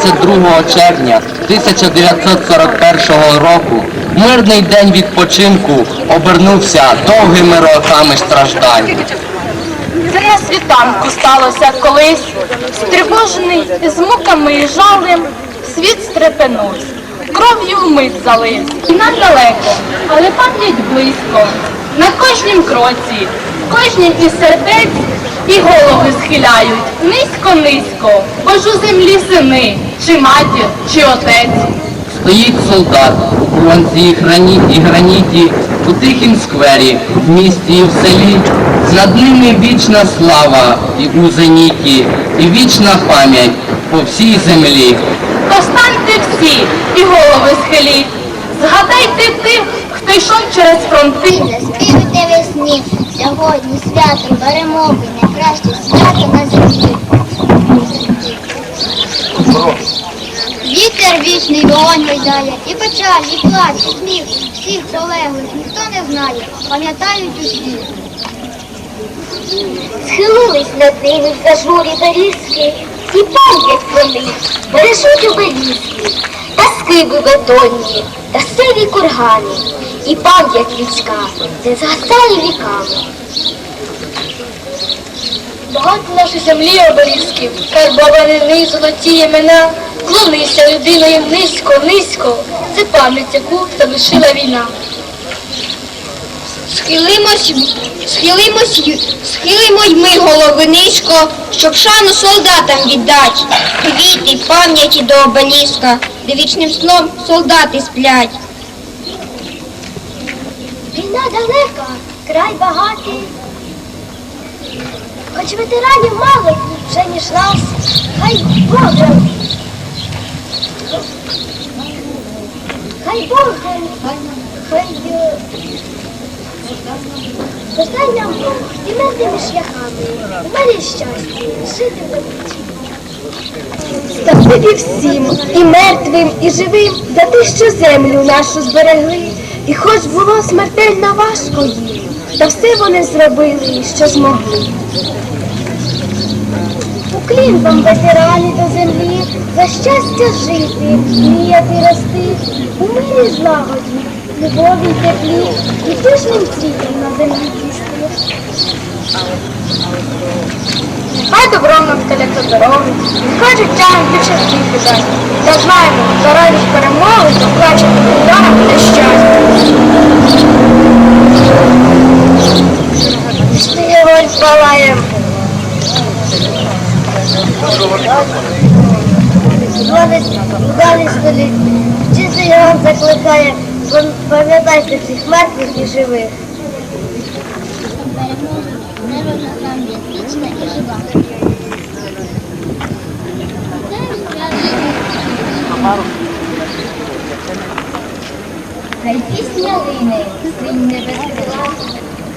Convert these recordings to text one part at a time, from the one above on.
22 червня 1941 року мирний день відпочинку обернувся довгими роками страждань. На світанку сталося колись, стривожений з муками і жалем, світ стрепенувся, кров'ю вмить залив. Війна далеко, але пам'ять близько. На кожнім кроці, в кожнім із сердець і голови схиляють низько-низько, бо ж у землі сини, чи матір, чи отець. Стоїть солдат у бронзі і і граніті у тихім сквері, в місті і в селі. Над ними вічна слава і у зеніті, і вічна пам'ять по всій землі. Повстаньте всі і голови схиліть. Згадайте тих, хто йшов через фронти. Заспівайте весні, сьогодні свято перемоги, найкраще свято на землі. Вітер вічний вогонь гойдає, і печаль, і плач, і сміх, всіх пролеглих ніхто не знає, пам'ятають усі. Схилились над ними зажурі дорізки, і пам'ять про них бережуть обеліски, та бетонні, та сиві кургани, і пам'ять людська не згасає віками. Багато нашої землі обелісків, карбовані золоті імена. Клонися людиною низько, низько. Це пам'ять, яку залишила війна. Схилимось, схилимось, схилимо й ми голови низько, щоб шану солдатам віддать. Квіти, пам'яті до обеліска, де вічним сном солдати сплять. Війна далека, край багатий. Хоч ветеранів мало вже ніж нас, хай Боже. Хай Бог, хай, Подай нам Бог і мертвими шляхами, малі щастя, жити в. Спасибі всім, і мертвим, і живим, за те, що землю нашу зберегли. І хоч було смертельно важко їм, та все вони зробили, що змогли. Уклін вам, ветерани до землі, за щастя жити, мріяти рости, у мирі злагоді, любові теплі, і тижним цвітом на землі цвісти. Хай життя нам більше світлі дасть. Та знаємо, заради перемоги заплачемо ударом та щастя. Пішли вогонь палаєм. Далі столі, вчити його закликає, пам'ятайте всіх мертвих і живих. Хай пісня лине, синь небесна,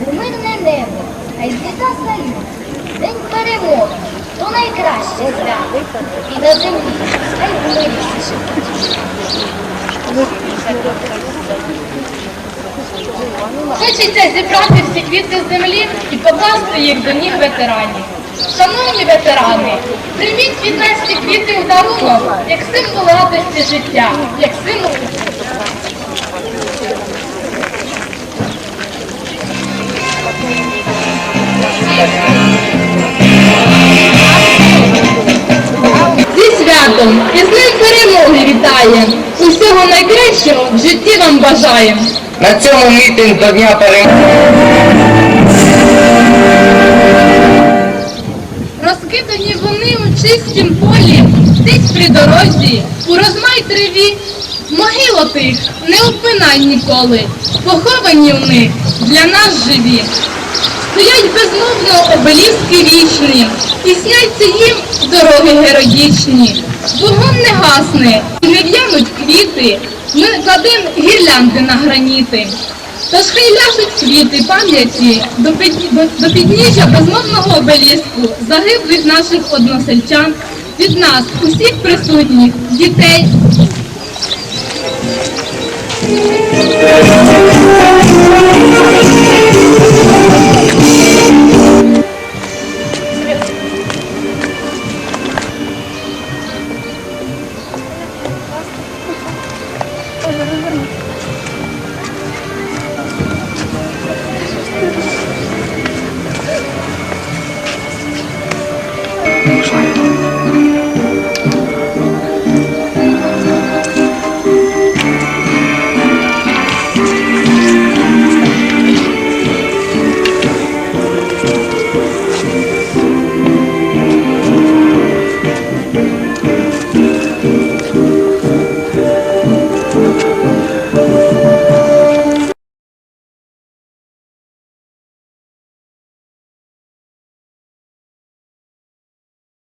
у мирне небо, хай зліта салют, день перемоги, то найкраще свято, і на землі, хай в мирі всі живуть. Хочеться зібрати всі квіти з землі і покласти їх до ніг ветеранів. Шановні ветерани, прийміть від нас ці квіти у дарунок, як символ радості життя, як символ Зі святом і з ним перемоги вітаєм. Усього найкращого в житті вам бажаєм. На цьому мітинг до Дня перемоги. Розкидані вони у чистім полі, десь при дорозі, у розмай траві. Могил тих не обминай ніколи, поховані в них для нас живі. Стоять безмовно обеліски вічні, і сняться їм дороги героїчні. Вогонь не гасне, і не в'януть квіти, ми кладем гірлянди на граніти. Тож хай ляжуть квіти пам'яті до, під- до, до підніжжя безмовного обеліску загиблих наших односельчан, від нас, усіх присутніх, дітей, Thank